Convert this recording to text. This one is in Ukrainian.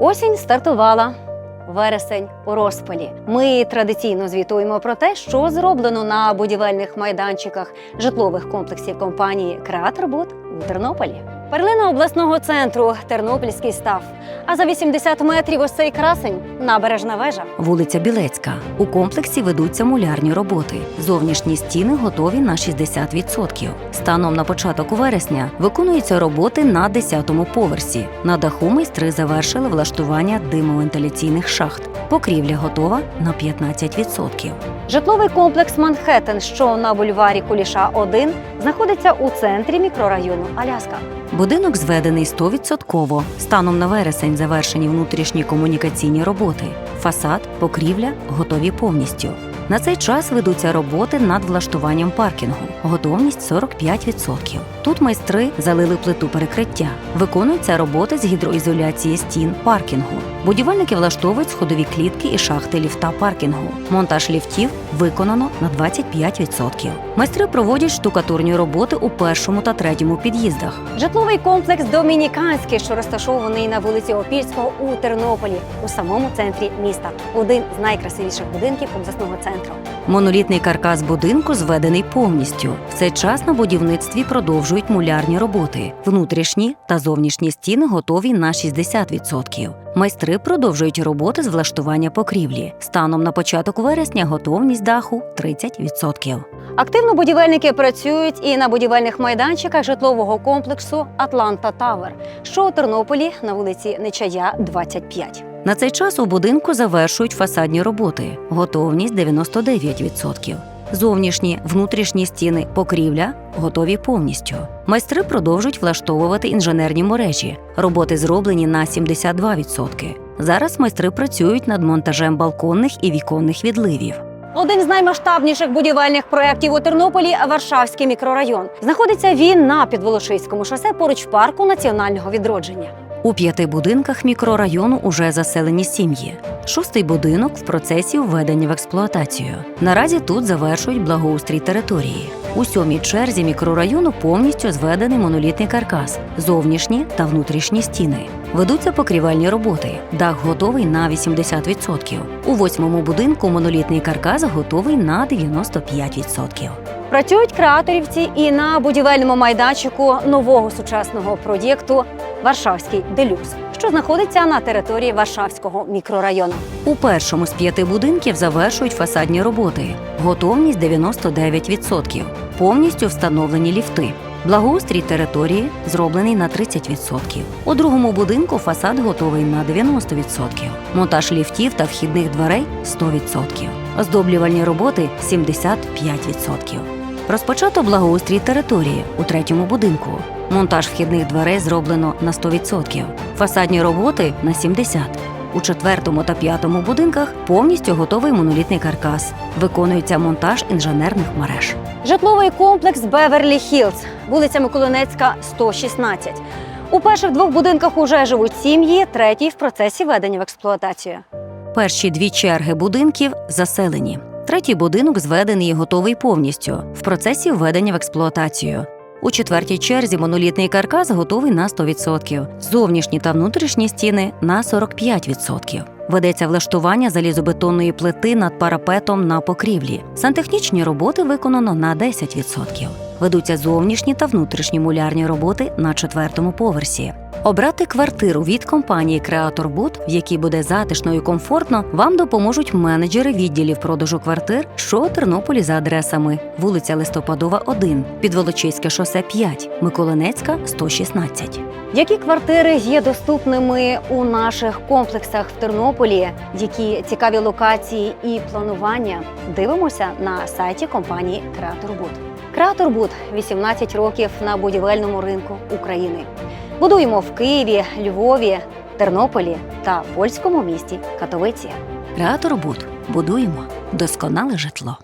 Осінь стартувала. Вересень у розпалі. Ми традиційно звітуємо про те, що зроблено на будівельних майданчиках житлових комплексів компанії Креаторбуд у Тернополі. Перлина обласного центру Тернопільський став. А за 80 метрів ось цей красень набережна вежа. Вулиця Білецька. У комплексі ведуться мулярні роботи. Зовнішні стіни готові на 60%. Станом на початок вересня виконуються роботи на 10-му поверсі. На даху майстри завершили влаштування димовентиляційних шахт. Покрівля готова на 15%. Житловий комплекс Манхеттен, що на бульварі Куліша 1, знаходиться у центрі мікрорайону Аляска. Будинок зведений 100%. Станом на вересень завершені внутрішні комунікаційні роботи. Фасад, покрівля готові повністю. На цей час ведуться роботи над влаштуванням паркінгу. Готовність 45%. Тут майстри залили плиту перекриття. Виконуються роботи з гідроізоляції стін паркінгу. Будівельники влаштовують сходові клітки і шахти ліфта паркінгу. Монтаж ліфтів виконано на 25%. Майстри проводять штукатурні роботи у першому та третьому під'їздах. Житловий комплекс Домініканський, що розташований на вулиці Опільського у Тернополі, у самому центрі міста. Один з найкрасивіших будинків обласного центру. Монолітний каркас будинку зведений повністю. В цей час на будівництві продовжують мулярні роботи. Внутрішні та зовнішні стіни готові на 60%. Майстри продовжують роботи з влаштування покрівлі. Станом на початок вересня готовність даху 30%. Активно будівельники працюють і на будівельних майданчиках житлового комплексу Атланта Тавер, що у Тернополі на вулиці Нечая, 25. На цей час у будинку завершують фасадні роботи. Готовність 99%. Зовнішні, внутрішні стіни, покрівля готові повністю. Майстри продовжують влаштовувати інженерні мережі. Роботи зроблені на 72%. Зараз майстри працюють над монтажем балконних і віконних відливів. Один з наймасштабніших будівельних проєктів у Тернополі Варшавський мікрорайон. Знаходиться він на Підволошиському шосе поруч парку національного відродження. У п'яти будинках мікрорайону уже заселені сім'ї. Шостий будинок в процесі введення в експлуатацію. Наразі тут завершують благоустрій території. У сьомій черзі мікрорайону повністю зведений монолітний каркас, зовнішні та внутрішні стіни. Ведуться покрівельні роботи. Дах готовий на 80%. У восьмому будинку монолітний каркас готовий на 95%. Працюють креаторівці і на будівельному майданчику нового сучасного проєкту Варшавський делюкс, що знаходиться на території Варшавського мікрорайону. У першому з п'яти будинків завершують фасадні роботи. Готовність 99%. Повністю встановлені ліфти. Благоустрій території зроблений на 30%. У другому будинку фасад готовий на 90%. Монтаж ліфтів та вхідних дверей 100%. Оздоблювальні роботи 75%. Розпочато благоустрій території у третьому будинку. Монтаж вхідних дверей зроблено на 100%. Фасадні роботи на 70%. У четвертому та п'ятому будинках повністю готовий монолітний каркас. Виконується монтаж інженерних мереж. Житловий комплекс Беверлі Хілз, вулиця Миколинецька, 116. У перших двох будинках уже живуть сім'ї, третій в процесі введення в експлуатацію. Перші дві черги будинків заселені. Третій будинок зведений і готовий повністю в процесі введення в експлуатацію. У четвертій черзі монолітний каркас готовий на 100%, зовнішні та внутрішні стіни на 45%. Ведеться влаштування залізобетонної плити над парапетом на покрівлі. Сантехнічні роботи виконано на 10%. Ведуться зовнішні та внутрішні мулярні роботи на четвертому поверсі. Обрати квартиру від компанії Креатор Буд, в якій буде затишно і комфортно, вам допоможуть менеджери відділів продажу квартир, що у Тернополі за адресами: вулиця Листопадова, 1, Підволочиське шосе 5, Миколинецька 116. Які квартири є доступними у наших комплексах в Тернополі? Які цікаві локації і планування? Дивимося на сайті компанії Креаторбуд. Креаторбуд 18 років на будівельному ринку України. Будуємо в Києві, Львові, Тернополі та польському місті Катовиці. Креатор Буд. Будуємо досконале житло.